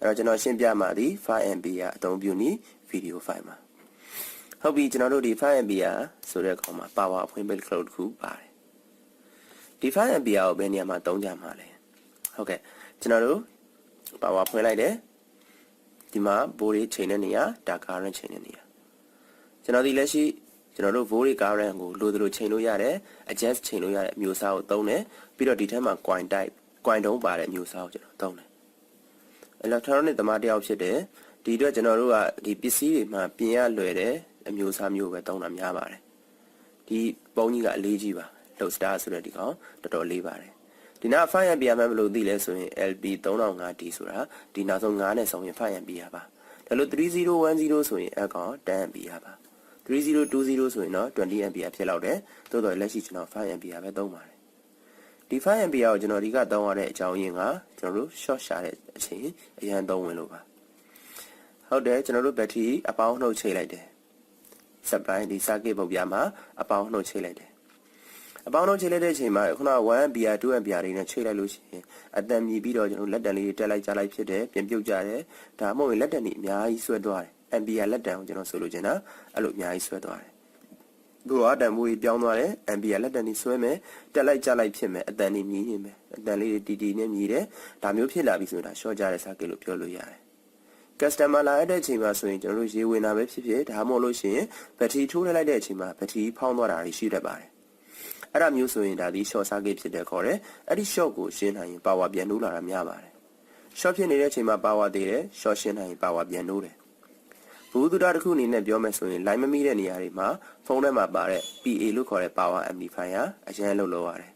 အဲ့တော့ကျွန်တော်ရှင်းပြမှာဒီ 5MB ကအသုံးပြုနည်း video file မှာဟုတ်ပြီကျွန်တော်တို့ဒီ 5MB ကဆိုတဲ့ကောင်မှာ power အဖွင့်ပိတ် cloud တစ်ခုပါတယ်ဒီ 5MB ကိုဘယ်နေရာမှာသုံးကြမှာလဲဟုတ်ကဲ့ကျွန်တော်တို့ power ဖွင့်လိုက်တယ်ဒီမှာ volt ချိန်တဲ့နေရာဒါ current ချိန်တဲ့နေရာကျွန်တော်ဒီလက်ရှိကျွန်တော်တို့ volt current ကိုလိုသလိုချိန်လို့ရတယ် adjust ချိန်လို့ရတဲ့အမျိုးအစားကိုသုံးတယ်ပြီးတော့ဒီထဲမှာ coin type coin တုံးပါတဲ့အမျိုးအစားကိုကျွန်တော်သုံးတယ် electronic သမားတယောက်ဖြစ်တယ်ဒီအတွက်ကျွန်တော်တို့ကဒီပစ္စည်းတွေမှာပြင်ရလွယ်တဲ့အမျိုးအစားမျိုးပဲသုံးတာများပါတယ်ဒီပုံကြီးကအလေးကြီးပါ load star ဆိုတဲ့ဒီကောင်တော်တော်လေးပါတယ်ဒီနောက်5 ampere မှမလို့သိလဲဆိုရင် LP 3005D ဆိုတာဒီနောက်ဆုံး9နဲ့ဆောင်ရင်5 ampere ပါဒါလို့3010ဆိုရင်အကောင်10 ampere ပါ3020ဆိုရင်တော့20 ampere ဖြစ်လောက်တယ်သို့တော်လက်ရှိကျွန်တော်5 ampere ပဲသုံးပါတယ် ဒီ5 ampere ကိုကျွန်တော်ဒီကသုံးရတဲ့အကြောင်းရင်းကကျွန်တော်တို့ short ရှာတဲ့အချိန်အရန်သုံးဝင်လို့ပါဟုတ်တယ်ကျွန်တော်တို့ဘက်ထရီအပေါင်းနှုတ်ချိန်လိုက်တယ် supply ဒီ circuit ပုံပြမှာအပေါင်းနှုတ်ချိန်လိုက်တယ်အပေါင်းနှုတ်ချိန်လိုက်တဲ့အချိန်မှာခုနက1 ampere 2 ampere တွေနဲ့ချိန်လိုက်လို့ရှိရင်အတန်မြည်ပြီးတော့ကျွန်တော်လက်တန်လေးတွေတက်လိုက်ကြလိုက်ဖြစ်တယ်ပြင်ပြုတ်ကြတယ်ဒါမှမဟုတ်လက်တန်တွေအများကြီးဆွဲသွားတယ် ampere လက်တန်ကိုကျွန်တော်ဆိုလိုချင်တာအဲ့လိုအများကြီးဆွဲသွားတယ် သူကတန်ဖိုးကြီးပြောင်းသွားတယ် ampere လက်တန်ကြီးဆွဲမယ်တက်လိုက်ကြလိုက်ဖြစ်မယ်အတန်ကြီးမြည်နေမယ်အတန်လေးတွေတီတီနဲ့မြည်တယ်ဒါမျိုးဖြစ်လာပြီဆိုရင်ဒါ short ကြတဲ့ circuit လို့ပြောလို့ရတယ် customer လာတဲ့အချိန်မှာဆိုရင်ကျွန်တော်တို့ရေဝင်တာပဲဖြစ်ဖြစ်ဒါမှမဟုတ်လို့ရှိရင်ဘက်ထရီထိုးထည့်လိုက်တဲ့အချိန်မှာဘက်ထရီဖောင်းသွားတာရှိတတ်ပါတယ်အဲ့ဒါမျိုးဆိုရင်ဒါဒီ short circuit ဖြစ်တဲ့ခေါ်တယ်အဲ့ဒီ short ကိုရှင်းနိုင်ရင် power ပြန်နှိုးလာတာများပါတယ် short ဖြစ်နေတဲ့အချိန်မှာ power သေးတယ် short ရှင်းနိုင်ရင် power ပြန်နှိုးတယ် ဘူးသူတာတစ်ခုအနေနဲ့ပြောမယ်ဆိုရင် line မမိတဲ့နေရာတွေမှာဖုန်းထဲမှာပါတဲ့ PA လို့ခေါ်တဲ့ power amplifier အရင်လှုပ်လို့ရတယ်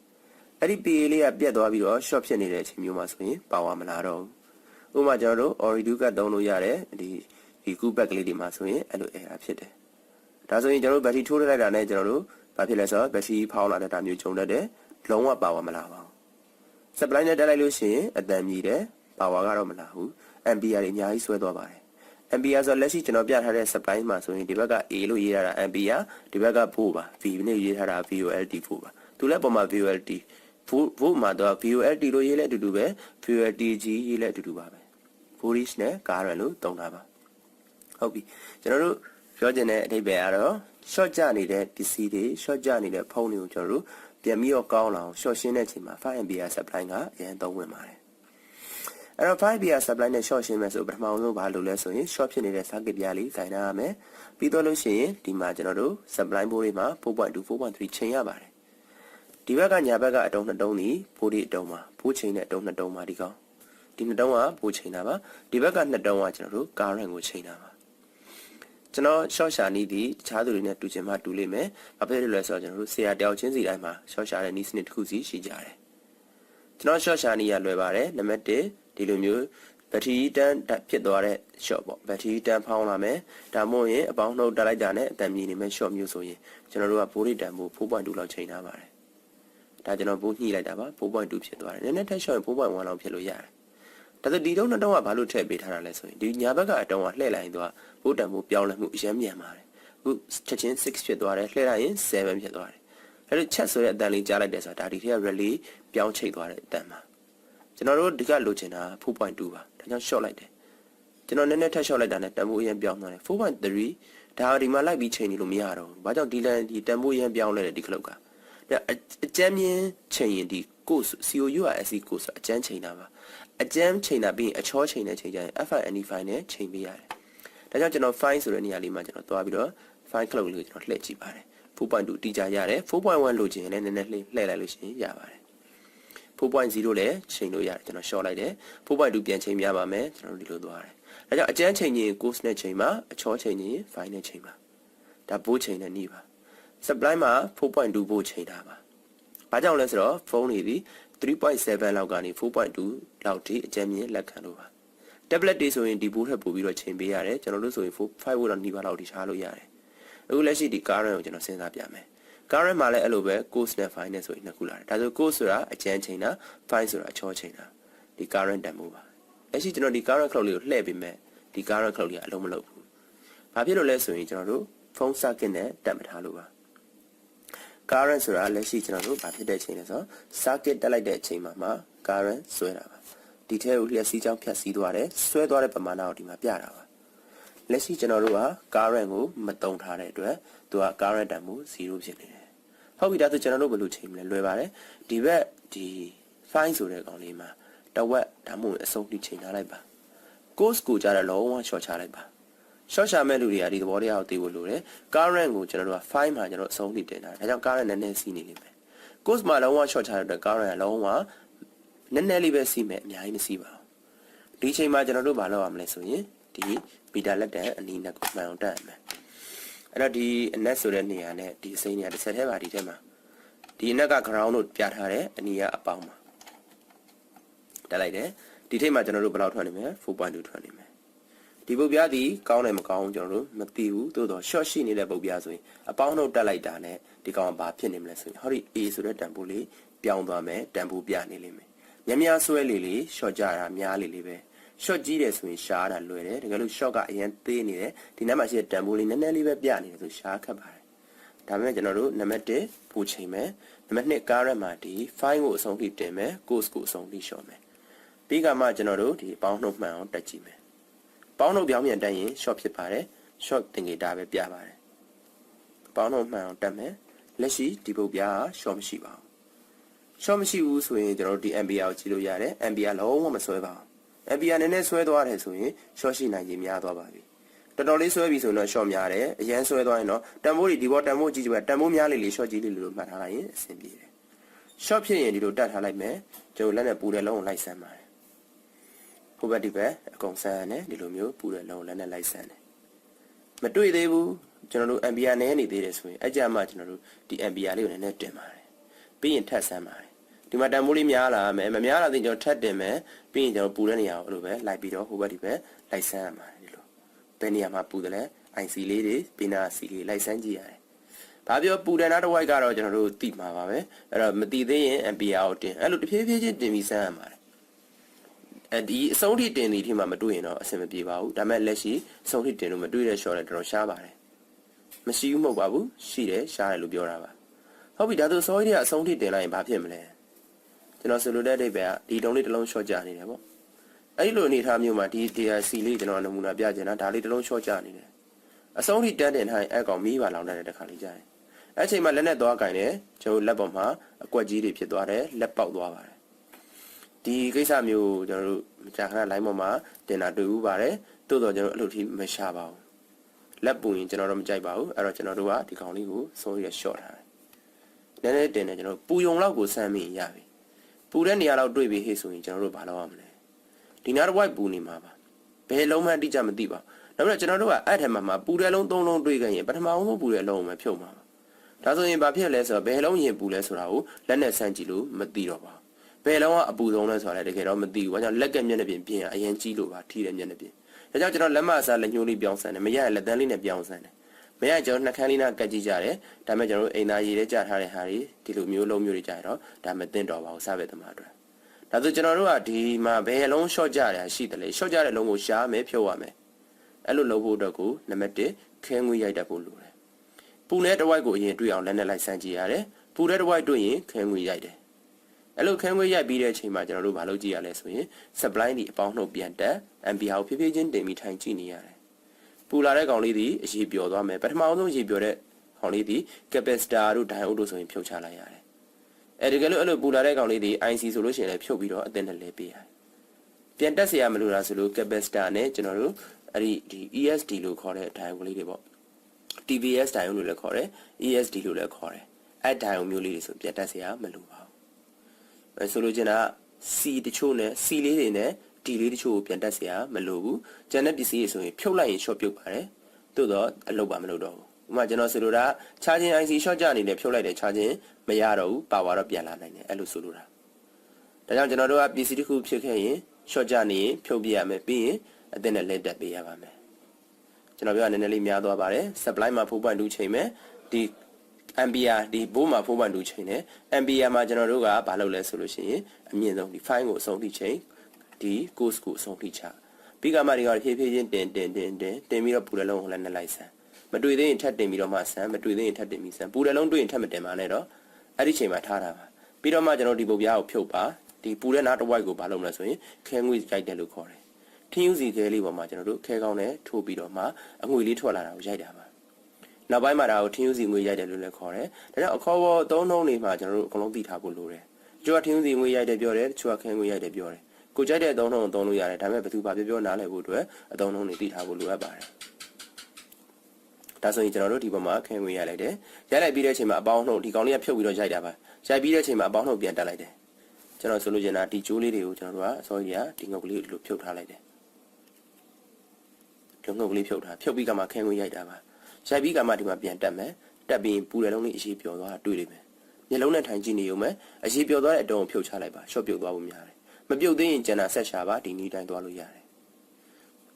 အဲ့ဒီ PA လေးကပြတ်သွားပြီးတော့ short ဖြစ်နေတဲ့အချိန်မျိုးမှာဆိုရင် power မလာတော့ဘူးဥပမာကျွန်တော်တို့ Oridu ကသုံးလို့ရတယ်ဒီဒီ cool back ကလေးတွေမှာဆိုရင်အဲ့လို error ဖြစ်တယ်ဒါဆိုရင်ကျွန်တော်တို့ဘက်ထရီထိုးထည့်လိုက်တာနဲ့ကျွန်တော်တို့ဘာဖြစ်လဲဆိုတော့ဘက်ထရီဖောင်းလာတဲ့ဒါမျိုးဂျုံတတ်တယ်လုံးဝ power မလာပါဘူး supply နဲ့တက်လိုက်လို့ရှိရင်အတန်မြည်တယ် power ကတော့မလာဘူး ampere တွေအများကြီးဆွဲသွားပါတယ် ampere ဆိုလက်ရှိကျွန်တော်ပြထားတဲ့ supply မှာဆိုရင်ဒီဘက်က A လို့ရေးထားတာ ampere ဒီဘက်က volt ပါ V နဲ့ရေးထားတာ volt volt ပါသူလည်းပုံမှာ volt volt volt မှာတော့ volt လို့ရေးလဲအတူတူပဲ voltg ရေးလဲအတူတူပါပဲ voltage နဲ့ current လို့သုံးတာပါဟုတ်ပြီကျွန်တော်တို့ပြောချင်တဲ့အဓိပ္ပာယ်ကတော့ short ကြနေတဲ့ပစ္စည်းတွေ short ကြနေတဲ့ဖုန်းတွေကိုကျွန်တော်တို့ပြန်ပြီးတော့ကောင်းလာအောင် short ရှင်းတဲ့အချိန်မှာ 5 ampere supply ကအရင်သုံးဝင်ပါတယ် အဲ့တော့5 ampere supply နဲ့ short ရှင်းမယ်ဆိုပထမဆုံးဘာလုပ်လဲဆိုရင် short ဖြစ်နေတဲ့ circuit ပြားလေးဆိုင်ထားရမယ်ပြီးတော့လို့ရှိရင်ဒီမှာကျွန်တော်တို့ supply board တွေမှာ4.2 4.3ချိန်ရပါတယ်ဒီဘက်ကညာဘက်ကအတုံးနှစ်တုံးဒီဘိုးဒီအတုံးမှာဘိုးချိန်တဲ့အတုံးနှစ်တုံးမှာဒီကောင်ဒီနှစ်တုံးကဘိုးချိန်တာပါဒီဘက်ကနှစ်တုံးကကျွန်တော်တို့ current ကိုချိန်တာပါကျွန်တော် short ရှာနည်းဒီတခြားသူတွေနဲ့တူချင်မှတူလိမ့်မယ်။ဘာဖြစ်လို့လဲဆိုတော့ကျွန်တော်တို့ဆရာတယောက်ချင်းစီတိုင်းမှာ short ရှာတဲ့နည်းစနစ်တစ်ခုစီရှိကြတယ်။ကျွန်တော် short ရှာနည်းရလွယ်ပါတယ်။နံပါတ်1 ဒီလိုမျိုးဘက်ထရီတန်းဖြစ်သွားတဲ့ short ပေါ့။ဘက်ထရီတန်းဖောင်းလာမယ်။ဒါမှမဟုတ်ရင်အပေါင်းနှုတ်တက်လိုက်တာနဲ့အတန်မြည်နေမဲ့ short မျိုးဆိုရင်ကျွန်တော်တို့ကဘိုးရိတန်ဖို့4.2လောက်ချိန်ထားပါတယ်။ဒါကျွန်တော်ဘိုးညှိလိုက်တာပါ4.2ဖြစ်သွားတယ်။နည်းနည်းထက် short ရင်4.1လောက်ဖြစ်လို့ရတယ်။ဒါဆိုဒီတုံးနှစ်တုံးကဘာလို့ထည့်ပေးထားတာလဲဆိုရင်ဒီညာဘက်ကအတုံးကလှည့်လိုက်ရင်သူကဘိုးတန်ဖို့ပြောင်းလဲမှုအရင်မြန်ပါတယ်အခုချက်ချင်း6ဖြစ်သွားတယ်လှည့်လိုက်ရင်7ဖြစ်သွားတယ်အဲ့လိုချက်ဆိုတဲ့အတန်လေးကြားလိုက်တယ်ဆိုတာဒါဒီထက် relay ပြောင်းချိတ်သွားတဲ့အတန်ပါ ကျွန်တော်တို့ဒီကလိုချင်တာ4.2ပါဒါကြောင့် short လိုက်တယ်ကျွန်တော်နည်းနည်းထပ် short လိုက်တာနဲ့တန်ဖိုးအရင်ပြောင်းသွားတယ်4.3ဒါဒီမှာလိုက်ပြီးချိန်နေလို့မရတော့ဘူးဘာကြောင့်ဒီလန်ဒီတန်ဖိုးအရင်ပြောင်းလဲတယ်ဒီခလုတ်ကအကျမ်းမြင်ချိန်ရင်ဒီ course COURSC course အကျမ်းချိန်တာပါအကျမ်းချိန်တာပြီးရင်အချောချိန်တဲ့ချိန်ကျရင် FINE5 နဲ့ချိန်ပေးရတယ်ဒါကြောင့်ကျွန်တော် file ဆိုတဲ့နေရာလေးမှာကျွန်တော်သွားပြီးတော့ file cloud လေးကိုကျွန်တော်လှည့်ကြည့်ပါတယ်4.2တိကျရတယ်4.1လိုချင်ရင်လည်းနည်းနည်းလှည့်လှည့်လိုက်လို့ရှိရင်ရပါတယ် 4.0လည်းချိန်လို့ရတယ်ကျွန်တော် short လိုက်တယ်4.2ပြန်ချိန်ပြပါမယ်ကျွန်တော်ဒီလိုသွားတယ်ဒါကြောင့်အကျန်းချိန်ရင် course နဲ့ချိန်ပါအချောချိန်ရင် file နဲ့ချိန်ပါဒါဘိုးချိန်နဲ့နှီးပါ supply မှာ4.2ဘိုးချိန်တာပါဘာကြောင့်လဲဆိုတော့ဖုန်းတွေဒီ3.7လောက်ကနေ4.2လောက်ထိအကျဉ်းမြင့်လက်ခံလို့ပါ tablet တွေဆိုရင်ဒီဘိုးထက်ပိုပြီးတော့ချိန်ပေးရတယ်ကျွန်တော်တို့ဆိုရင်5 volt လောက်နှီးပါလောက်ထိချလို့ရတယ်အခုလက်ရှိဒီ current ကိုကျွန်တော်စဉ်းစားပြမယ် current မှာလည်းအဲ့လိုပဲ course နဲ့ file နဲ့ဆိုရင်နှစ်ခုလာတယ်ဒါဆို course ဆိုတာအကျဉ်းချိန်တာ file ဆိုတာအချောချိန်တာဒီ current တန်ဖိုးပါလက်ရှိကျွန်တော်ဒီ current clock လေးကိုလှည့်ပေးမယ်ဒီ current clock လေးကအလုံးမလုံးဘူးဘာဖြစ်လို့လဲဆိုရင်ကျွန်တော်တို့ phone circuit နဲ့တက်မထားလို့ပါ current ဆိုတာလက်ရှိကျွန်တော်တို့ဘာဖြစ်တဲ့အချိန်လဲဆိုတော့ circuit တက်လိုက်တဲ့အချိန်မှာမှ current ဆွဲတာပါဒီထဲကိုလျှက်စီးကြောင်းဖြတ်စီးသွားတယ်ဆွဲသွားတဲ့ပမာဏကိုဒီမှာပြတာပါလက်ရှိကျွန်တော်တို့က current ကိုမတုံထားတဲ့အတွက်သူက current တန်ဖိုး0ဖြစ်နေတယ် ဟုတ်ပြီဒါဆိုကျွန်တော်တို့ဘယ်လိုချိန်မလဲလွယ်ပါတယ်ဒီဘက်ဒီ fine ဆိုတဲ့ကောင်လေးမှာတဝက်ဒါမှမဟုတ်အဆုံးထိချိန်ထားလိုက်ပါ course ကိုကြတော့လုံးဝ short ချလိုက်ပါ short ချမဲ့လူတွေကဒီသဘောတရားကိုသိဖို့လိုတယ် current ကိုကျွန်တော်တို့က5မှာကျွန်တော်အဆုံးထိတင်တာဒါကြောင့် current နည်းနည်းစီးနေလိမ့်မယ် course မှာလုံးဝ short ချတဲ့အတွက် current ကလုံးဝနည်းနည်းလေးပဲစီးမယ်အများကြီးမစီးပါဘူးဒီအချိန်မှာကျွန်တော်တို့ဘာလုပ်ရမလဲဆိုရင်ဒီမီတာလက်တန်အနီးနဲ့ကိုမှန်အောင်တက်ရမယ် အဲ့တော့ဒီအနက်ဆိုတဲ့နေရာနဲ့ဒီအစိမ်းနေရာတစ်ဆက်တည်းပါဒီထဲမှာဒီအနက်က ground လို့ပြထားတယ်အနီးကအပေါင်းမှာတက်လိုက်တယ်ဒီထိပ်မှာကျွန်တော်တို့ဘယ်လောက်ထွက်နေမလဲ4.2ထွက်နေမယ်ဒီပုတ်ပြားဒီကောင်းတယ်မကောင်းဘူးကျွန်တော်တို့မသိဘူးသို့တော့ short ရှိနေတဲ့ပုတ်ပြားဆိုရင်အပေါင်းတို့တက်လိုက်တာနဲ့ဒီကောင်ကဘာဖြစ်နေမလဲဆိုရင်ဟောဒီ A ဆိုတဲ့တန်ဖိုးလေးပြောင်းသွားမယ်တန်ဖိုးပြနေလိမ့်မယ်များများဆွဲလေလေ short ကြတာများလေလေပဲ short ကြီးတယ်ဆိုရင်ရှားတာလွယ်တယ်တကယ်လို့ short ကအရင်သေးနေတယ်ဒီနောက်မှာရှိတဲ့တန်ဖိုးလေးနည်းနည်းလေးပဲပြနေတယ်ဆိုရှားခတ်ပါတယ်ဒါပေမဲ့ကျွန်တော်တို့နံပါတ်1ပူချိန်မယ်နံပါတ်2 current မှာဒီ file ကိုအဆုံးထိတင်မယ် course ကိုအဆုံးထိ short မယ်ပြီးကမှကျွန်တော်တို့ဒီပေါင်းနှုတ်မှန်အောင်တက်ကြည့်မယ်ပေါင်းနှုတ်ပြောင်းပြန်တက်ရင် short ဖြစ်ပါတယ် short တင်ကြတာပဲပြပါတယ်ပေါင်းနှုတ်မှန်အောင်တက်မယ်လက်ရှိဒီပုတ်ပြားက short မရှိပါဘူး short မရှိဘူးဆိုရင်ကျွန်တော်တို့ဒီ MPR ကိုကြည့်လို့ရတယ် MPR လုံးဝမဆွဲပါဘူး MPR နည်းနည်းဆွဲသွားတယ်ဆိုရင် short ရှိနိုင်ခြင်းများသွားပါပြီတော်တော်လေးဆွဲပြီဆိုရင်တော့ short များတယ်အရန်ဆွဲသွားရင်တော့တန်ဖိုးတွေဒီဘောတန်ဖိုးကြည့်ကြပါတန်ဖိုးများလေလေ short ကြီးလေလေလို့မှတ်ထားလိုက်ရင်အဆင်ပြေတယ် short ဖြစ်ရင်ဒီလိုတက်ထားလိုက်မယ်ကျွန်တော်လက်နဲ့ပူတဲ့လုံးကိုလိုက်ဆမ်းပါတယ်ဟိုဘက်ဒီဘက်အကုန်ဆမ်းရတယ်ဒီလိုမျိုးပူတဲ့လုံးကိုလက်နဲ့လိုက်ဆမ်းတယ်မတွေ့သေးဘူးကျွန်တော်တို့ MPR နည်းနေသေးတယ်ဆိုရင်အကြမ်းမှကျွန်တော်တို့ဒီ MPR လေးကိုနည်းနည်းတင်ပါတယ်ပြီးရင်ထပ်ဆမ်းပါတယ် ဒီမှာတန်ဖိုးလေးများလာမယ်မများလာသေးကျွန်တော်ထပ်တင်မယ်ပြီးရင်ကျွန်တော်ပူတဲ့နေရာကိုအဲ့လိုပဲလိုက်ပြီးတော့ဟိုဘက်ဒီဘက်လိုက်ဆမ်းရမှာဒီလိုဘယ်နေရာမှာပူတယ်လဲ IC လေးတွေပင်နာ C လေးလိုက်ဆမ်းကြည့်ရတယ်ဘာပြောပူတယ်နာတစ်ဝိုက်ကတော့ကျွန်တော်တို့သိမှာပါပဲအဲ့တော့မသိသေးရင် MPR ကိုတင်အဲ့လိုတဖြည်းဖြည်းချင်းတင်ပြီးဆမ်းရမှာအဲဒီအဆုံးထိတင်ဒီထိမှမတွေ့ရင်တော့အဆင်မပြေပါဘူးဒါပေမဲ့လက်ရှိအဆုံးထိတင်လို့မတွေ့တဲ့ short လည်းတော်တော်ရှားပါတယ်မရှိဘူးမဟုတ်ပါဘူးရှိတယ်ရှားတယ်လို့ပြောတာပါဟုတ်ပြီဒါဆိုစောကြီးတွေကအဆုံးထိတင်လိုက်ရင်ဘာဖြစ်မလဲ ကျွန်တော်ဆိုလိုတဲ့အဓိပ္ပာယ်ကဒီတုံးလေးတစ်လုံး short ကြနေတယ်ပေါ့အဲ့လိုအနေထားမျိုးမှာဒီ DRC လေးကျွန်တော်နမူနာပြချင်တာဒါလေးတစ်လုံး short ကြနေတယ်အဆုံးထိတန်းတင်ထားရင်အဲ့ကောင်မီးပါလောင်တတ်တဲ့တခါလေးကြာတယ်အဲ့ချိန်မှာလက်နဲ့သွားကင်တယ်ကျွန်တော်လက်ပေါ်မှာအကွက်ကြီးတွေဖြစ်သွားတယ်လက်ပေါက်သွားပါတယ်ဒီကိစ္စမျိုးကျွန်တော်တို့မကြာခဏ line ပေါ်မှာတင်တာတွေ့ဦးပါတယ်တိုးတော့ကျွန်တော်အဲ့လိုထိမရှာပါဘူးလက်ပူရင်ကျွန်တော်တို့မကြိုက်ပါဘူးအဲ့တော့ကျွန်တော်တို့ကဒီကောင်လေးကိုစိုးရ short ထားတယ်နည်းနည်းတင်တယ်ကျွန်တော်ပူယုံလောက်ကိုစမ်းမိရင်ရပြီ ပူတဲ့နေရာလောက်တွေ့ပြီဟေ့ဆိုရင်ကျွန်တော်တို့ဘာလုပ်ရမလဲဒီနားတစ်ဝိုက်ပူနေမှာပါဘယ်လုံးမှအတိအကျမသိပါဘူးနောက်ပြီးတော့ကျွန်တော်တို့ကအဲ့ထက်မှမှပူတဲ့လုံးသုံးလုံးတွေ့ခဲ့ရင်ပထမအောင်ဆုံးပူတဲ့လုံးကိုပဲဖြုတ်မှာပါဒါဆိုရင်ဘာဖြစ်လဲဆိုတော့ဘယ်လုံးရင်ပူလဲဆိုတာကိုလက်နဲ့ဆန်းကြည့်လို့မသိတော့ပါဘူးဘယ်လုံးကအပူဆုံးလဲဆိုတာလည်းတကယ်တော့မသိဘူး။ဘာကြောင့်လက်ကမျက်နှာပြင်ပြင်အရင်ကြီးလို့ပါထိတဲ့မျက်နှာပြင်။ဒါကြောင့်ကျွန်တော်လက်မအစားလက်ညှိုးလေးပြောင်းဆန်းတယ်။မရရင်လက်သန်းလေးနဲ့ပြောင်းဆန်းတယ်။ မရရင်ကျွန်တော်နှာခမ်းလေးနဲ့ကတ်ကြည့်ကြတယ်။ဒါပေမဲ့ကျွန်တော်တို့အိမ်သားရည်ထဲကြားထားတဲ့ဟာတွေဒီလိုမျိုးလုံးမျိုးတွေကြားရတော့ဒါမသိတော့ပါဘူးစားပဲသမားအတွက်။ဒါဆိုကျွန်တော်တို့ကဒီမှာဘယ်လုံး short ကြရရှိတယ်လေ။ short ကြတဲ့လုံးကိုရှားမယ်ဖြုတ်ရမယ်။အဲ့လိုလုပ်ဖို့အတွက်ကိုနံပါတ်1ခဲငွေရိုက်တတ်ဖို့လိုတယ်။ပူတဲ့တစ်ဝိုက်ကိုအရင်တွေ့အောင်လက်နဲ့လိုက်ဆန်းကြည့်ရတယ်။ပူတဲ့တစ်ဝိုက်တွေ့ရင်ခဲငွေရိုက်တယ်။အဲ့လိုခဲငွေရိုက်ပြီးတဲ့အချိန်မှာကျွန်တော်တို့မလုပ်ကြည့်ရလဲဆိုရင် supply ဒီအပေါင်းနှုတ်ပြန်တက် MPR ကိုဖြည်းဖြည်းချင်းတင်ပြီးထိုင်ကြည့်နေရတယ်။ပူ လာတဲ့ကောင်လေးဒီအရေးပျော်သွားမယ်။ပထမအောင်ဆုံးအရေးပျော်တဲ့ကောင်လေးဒီ capacitor တို့ diode တို့ဆိုရင်ဖြုတ်ချလိုက်ရတယ်။အဲဒီကလို့အဲ့လိုပူလာတဲ့ကောင်လေးဒီ IC ဆိုလို့ရှိရင်လည်းဖြုတ်ပြီးတော့အသင်းနဲ့လဲပေးရတယ်။ပြန်တက်เสียရမလို့လားဆိုလို့ capacitor နဲ့ကျွန်တော်တို့အဲ့ဒီဒီ ESD လို့ခေါ်တဲ့ diode လေးတွေပေါ့။ TVS diode လို့လည်းခေါ်တယ် ESD လို့လည်းခေါ်တယ်။အဲ့ diode မျိုးလေးတွေဆိုပြန်တက်เสียရမလို့ပါဘူး။အဲဆိုလိုချင်တာ C တချို့နဲ့ C လေးတွေနဲ့ D လေးတချို့ကိုပြန်တက်เสียရမလို့ဘူး။ကျန်တဲ့ပစ္စည်းတွေဆိုရင်ဖြုတ်လိုက်ရင် short ပြုတ်ပါတယ်။သို့တော့အလုပ်ပါမလုပ်တော့ဘူး။ဥပမာကျွန်တော်ဆိုလိုတာ charging IC short ကြအနေနဲ့ဖြုတ်လိုက်တဲ့ charging မရတော့ဘူး power တော့ပြန်လာနိုင်တယ်အဲ့လိုဆိုလိုတာ။ဒါကြောင့်ကျွန်တော်တို့ကပစ္စည်းတစ်ခုဖြစ်ခဲ့ရင် short ကြနေရင်ဖြုတ်ပြရမယ်ပြီးရင်အသင်းနဲ့လက်တက်ပေးရပါမယ်။ကျွန်တော်ပြောရနည်းနည်းလေးများသွားပါတယ် supply မှာ4.2ချိန်မယ်ဒီ ampere ဒီဘိုးမှာ4.2ချိန်နဲ့ ampere မှာကျွန်တော်တို့ကဘာလုပ်လဲဆိုလို့ရှိရင်အမြင့်ဆုံးဒီ fine ကိုအဆုံးထိချိန် ဒီ course ကိုအဆုံးထိချပြီးကမှဒီကဖြည်းဖြည်းချင်းတင်တင်တင်တင်တင်ပြီးတော့ပူတဲ့လုံးကိုလည်းနှလိုက်ဆန်းမတွေ့သေးရင်ထပ်တင်ပြီးတော့မှဆန်းမတွေ့သေးရင်ထပ်တင်ပြီးဆန်းပူတဲ့လုံးတွေ့ရင်ထပ်မတင်ပါနဲ့တော့အဲ့ဒီချိန်မှာထားတာပါပြီးတော့မှကျွန်တော်ဒီပုတ်ပြားကိုဖြုတ်ပါဒီပူတဲ့နားတစ်ဝိုက်ကိုဘာလုပ်မလဲဆိုရင်ခဲငွေရိုက်တယ်လို့ခေါ်တယ်ထင်းယူစီခဲလေးပေါ်မှာကျွန်တော်တို့ခဲကောင်းနဲ့ထိုးပြီးတော့မှအငွေလေးထွက်လာတာကိုရိုက်တာပါနောက်ပိုင်းမှာဒါကိုထင်းယူစီငွေရိုက်တယ်လို့လည်းခေါ်တယ်ဒါကြောင့်အခေါ်ပေါ်သုံးနှုံးတွေမှာကျွန်တော်တို့အကုန်လုံးသိထားဖို့လိုတယ်တချို့ကထင်းယူစီငွေရိုက်တယ်ပြောတယ်တချို့ကခဲငွေရိုက်တယ်ပြောတယ် ကိုကြိုက်တဲ့အသုံးနှုံးကိုသုံးလို့ရတယ်ဒါပေမဲ့ဘယ်သူဘာပြောပြောနားလည်ဖို့အတွက်အသုံးနှုံးတွေသိထားဖို့လိုအပ်ပါတယ်ဒါဆိုရင်ကျွန်တော်တို့ဒီဘက်မှာခဲငွေရိုက်လိုက်တယ်ရိုက်လိုက်ပြီးတဲ့အချိန်မှာအပေါင်းနှုတ်ဒီကောင်လေးကဖြုတ်ပြီးတော့ရိုက်တာပါရိုက်ပြီးတဲ့အချိန်မှာအပေါင်းနှုတ်ပြန်တက်လိုက်တယ်ကျွန်တော်ဆိုလို့ချင်တာဒီကျိုးလေးတွေကိုကျွန်တော်တို့ကအစောကြီးကဒီငုတ်ကလေးကိုဒီလိုဖြုတ်ထားလိုက်တယ်ဒီငုတ်ကလေးဖြုတ်ထားဖြုတ်ပြီးကမှခဲငွေရိုက်တာပါရိုက်ပြီးကမှဒီမှာပြန်တက်မယ်တက်ပြီးပူတယ်လုံးလေးအရှိပျော်သွားတာတွေ့လိမ့်မယ်မျက်လုံးနဲ့ထိုင်ကြည့်နေုံပဲအရှိပျော်သွားတဲ့အတုံးကိုဖြုတ်ချလိုက်ပါရှော့ပြုတ်သွားဖို့များတယ် မပြုတ်သေးရင်ကျန်တာဆက်ရှာပါဒီနည်းတိုင်းသွားလို့ရတယ်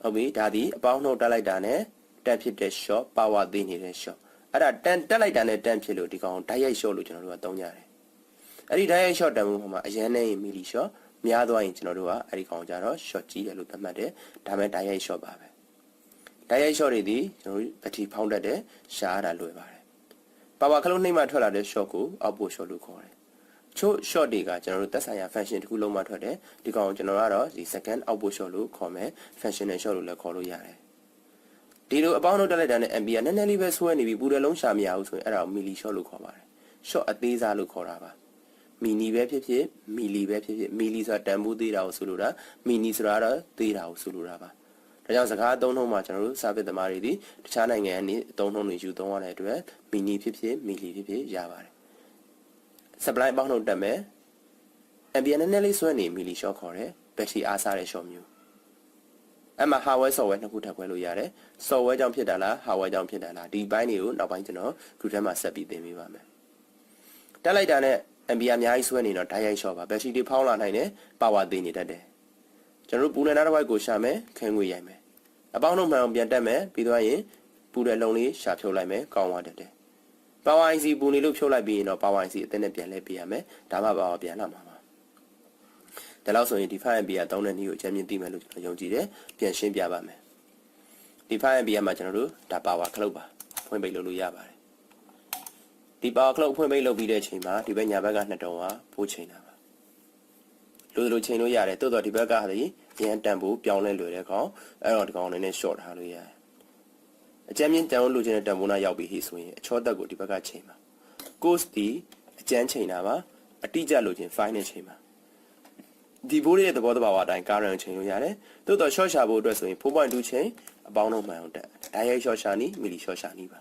ဟုတ်ပြီဒါဒီအပေါင်းနှုတ်တက်လိုက်တာနဲ့တက်ဖြစ်တဲ့ shot power သေးနေတဲ့ shot အဲ့ဒါတန်တက်လိုက်တာနဲ့တန်ဖြစ်လို့ဒီကောင်ဓာတ်ရိုက် shot လို့ကျွန်တော်တို့ကသုံးကြတယ်အဲ့ဒီဓာတ်ရိုက် shot တန်မှုမှာအရန်နဲ့မီလီ shot များသွားရင်ကျွန်တော်တို့ကအဲ့ဒီကောင်ကြတော့ shot ကြီးတယ်လို့သတ်မှတ်တယ်ဒါမဲ့ဓာတ်ရိုက် shot ပါပဲဓာတ်ရိုက် shot တွေဒီကျွန်တော်တို့ပတိဖောင်းတတ်တယ်ရှားရတာလွယ်ပါတယ်ပါဝါခလုံးနှိမ့်မှထွက်လာတဲ့ shot ကို output shot လို့ခေါ်တယ် ချို့ shot တွေကကျွန်တော်တို့သက်ဆိုင်ရာ function တစ်ခုလုံးမှထွက်တယ်ဒီကောင်ကျွန်တော်ကတော့ဒီ second output shot လို့ခေါ်မယ် functional shot လို့လည်းခေါ်လို့ရတယ်ဒီလိုအပေါင်းတို့တက်လိုက်တာနဲ့ MB ကနည်းနည်းလေးပဲဆွဲနေပြီပူတယ်လုံးရှာမရဘူးဆိုရင်အဲ့ဒါကို milli shot လို့ခေါ်ပါတယ် shot အသေးစားလို့ခေါ်တာပါမီနီပဲဖြစ်ဖြစ်မီလီပဲဖြစ်ဖြစ်မီလီဆိုတာတန်ဖိုးသေးတာကိုဆိုလိုတာမီနီဆိုတာတော့သေးတာကိုဆိုလိုတာပါဒါကြောင့်စကားအသုံးနှုန်းမှာကျွန်တော်တို့စာပေသမားတွေဒီတခြားနိုင်ငံကနေအသုံးနှုန်းတွေယူသုံးရတဲ့အတွက်မီနီဖြစ်ဖြစ်မီလီဖြစ်ဖြစ်ရပါတယ် supply ပေါင်းနှုန်းတက်မယ် ambient နည်းနည်းလေးဆွဲနေမီလီ shot ခေါ်တယ်ဘက်ထရီအားစားတဲ့ shot မျိုးအဲ့မှာ hardware software နှစ်ခုထပ်ခွဲလို့ရတယ် software ကြောင့်ဖြစ်တာလား hardware ကြောင့်ဖြစ်တာလားဒီဘိုင်းတွေကိုနောက်ပိုင်းကျွန်တော် group ထဲမှာဆက်ပြီးသင်ပေးပါမယ်တက်လိုက်တာနဲ့ MBR အများကြီးဆွဲနေတော့ဓာတ်ရိုက် short ပါဘက်ထရီတွေဖောင်းလာနိုင်တယ်ပါဝါသေးနေတတ်တယ်ကျွန်တော်တို့ပူနေနာတစ်ဝိုက်ကိုရှာမယ်ခဲငွေရိုက်မယ်အပေါင်းတို့မှန်အောင်ပြန်တက်မယ်ပြီးတော့ရင်ပူတဲ့လုံလေးရှာဖြုတ်လိုက်မယ်ကောင်းသွားတတ်တယ် ပါဝါ IC ပူနေလို့ဖြုတ်လိုက်ပြီးရင်တော့ပါဝါ IC အသင်းနဲ့ပြန်လဲပေးရမယ်ဒါမှပါဝါပြန်လာမှာပါဒါလို့ဆိုရင်ဒီ 5MB ကတောင်းတဲ့နည်းကိုအချက်မြင့်သိမယ်လို့ကျွန်တော်ယုံကြည်တယ်ပြန်ရှင်းပြပါမယ်ဒီ 5MB မှာကျွန်တော်တို့ဒါပါဝါခလုတ်ပါဖွင့်ပိတ်လုပ်လို့ရပါတယ်ဒီပါဝါခလုတ်ဖွင့်ပိတ်လုပ်ပြီးတဲ့အချိန်မှာဒီဘက်ညာဘက်ကနှစ်တုံးကဖိုးချိန်တာပါလို့လို့ချိန်လို့ရတယ်တိုးတော့ဒီဘက်ကဟာဒီရန်တန်ဖို့ပြောင်းလဲလွယ်တဲ့ကောင်အဲ့တော့ဒီကောင်အနေနဲ့ short ထားလို့ရတယ် အကြမ်းမြင့်တန်ဖို့လိုချင်တဲ့တန်ဖိုးနာရောက်ပြီဟိဆိုရင်အချောတက်ကိုဒီဘက်ကချိန်ပါ course ဒီအကျန်းချိန်တာပါအတိအကျလိုချင် file နဲ့ချိန်ပါဒီဘိုးရဲ့သဘောတဘာဝအတိုင်း current ချိန်လို့ရတယ်။သို့တော့ short ရှာဖို့အတွက်ဆိုရင်4.2ချိန်အပေါင်းတော့မှန်အောင်တက်။ direct short ရှာနီး milli short ရှာနီးပါ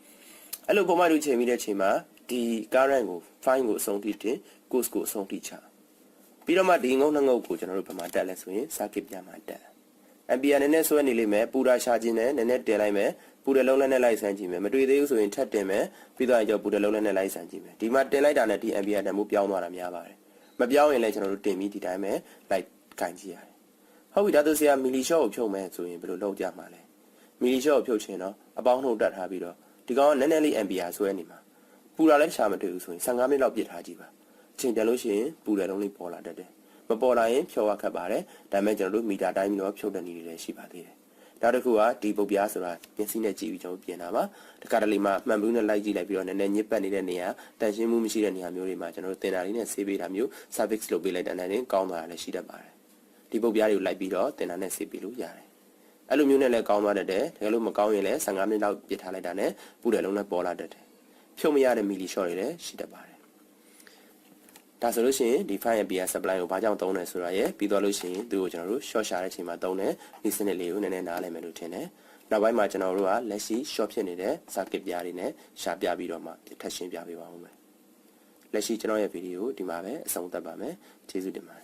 ။အဲ့လို4.2ချိန်ပြီးတဲ့ချိန်မှာဒီ current ကို fine ကိုအဆုံးထိတင် course ကိုအဆုံးထိချ။ပြီးတော့မှဒီငုံနှငုတ်ကိုကျွန်တော်တို့ဘယ်မှာတက်လဲဆိုရင် circuit ပြန်မှာတက်။ ampere နည်းနည်းဆွဲနေလိမ့်မယ်ပူတာရှာခြင်းနဲ့နည်းနည်းတင်လိုက်မယ်ပူတယ်လုံးလည်းနဲ့လိုက်ဆန်းကြည့်မယ်မတွေ့သေးဘူးဆိုရင်ထပ်တင်မယ်ပြီးတော့ကြောပူတယ်လုံးလည်းနဲ့လိုက်ဆန်းကြည့်မယ်ဒီမှာတင်လိုက်တာနဲ့ဒီ ampere တန်ဖိုးပြောင်းသွားတာများပါတယ်မပြောင်းရင်လည်းကျွန်တော်တို့တင်ပြီးဒီတိုင်းပဲလိုက်ကင်ကြည့်ရတယ်ဟုတ်ပြီဒါဆိုဆရာမီလီရှော့ကိုဖြုတ်မယ်ဆိုရင်ဘယ်လိုလုပ်ကြမှာလဲမီလီရှော့ကိုဖြုတ်ချင်တော့အပေါင်းနှုတ်တက်ထားပြီးတော့ဒီကောင်ကနည်းနည်းလေး ampere ဆွဲနေမှာပူတာလည်းရှာမတွေ့ဘူးဆိုရင်15မိနစ်လောက်ပြစ်ထားကြည့်ပါအချိန်တန်လို့ရှိရင်ပူတယ်လုံးလေးပေါ်လာတတ်တယ် မပေါ်လာရင်ဖြောရခတ်ပါတယ်ဒါပေမဲ့ကျွန်တော်တို့မီတာတိုင်းပြီးတော့ဖြုတ်တဲ့နည်းတွေလည်းရှိပါသေးတယ်နောက်တစ်ခုကဒီပုတ်ပြားဆိုတာမျက်စိနဲ့ကြည့်ပြီးကျွန်တော်ပြင်တာပါတခါတလေမှမှန်ဘူးနဲ့လိုက်ကြည့်လိုက်ပြီးတော့နည်းနည်းညစ်ပတ်နေတဲ့နေရာတန်ရှင်းမှုမရှိတဲ့နေရာမျိုးတွေမှာကျွန်တော်တို့တင်တာလေးနဲ့ဆေးပေးတာမျိုး service လုပ်ပေးလိုက်တဲ့နဲ့ကောင်းသွားတာလည်းရှိတတ်ပါတယ်ဒီပုတ်ပြားတွေကိုလိုက်ပြီးတော့တင်တာနဲ့ဆေးပေးလို့ရတယ်အဲ့လိုမျိုးနဲ့လည်းကောင်းသွားတတ်တယ်တကယ်လို့မကောင်းရင်လည်း15မိနစ်လောက်ပြစ်ထားလိုက်တာနဲ့ပူတယ်လုံးနဲ့ပေါ်လာတတ်တယ်ဖြုတ်မရတဲ့မီလီရှော့တွေလည်းရှိတတ်ပါတယ် ဒါဆိုလို့ရှိရင်ဒီ file API supply ကိုဘာကြောင့်သုံးလဲဆိုတာရယ်ပြီးတော့လို့ရှိရင်သူ့ကိုကျွန်တော်တို့ short ရှာတဲ့အချိန်မှာသုံးတယ်ဒီစနစ်လေးကိုနည်းနည်းနားလည်မယ်လို့ထင်တယ်နောက်ပိုင်းမှာကျွန်တော်တို့ကလက်ရှိ short ဖြစ်နေတဲ့ circuit ပြားတွေနဲ့ရှာပြပြီးတော့မှထပ်ရှင်းပြပေးပါဦးမယ်လက်ရှိကျွန်တော်ရဲ့ဗီဒီယိုဒီမှာပဲအဆုံးသတ်ပါမယ်ကျေးဇူးတင်ပါတယ်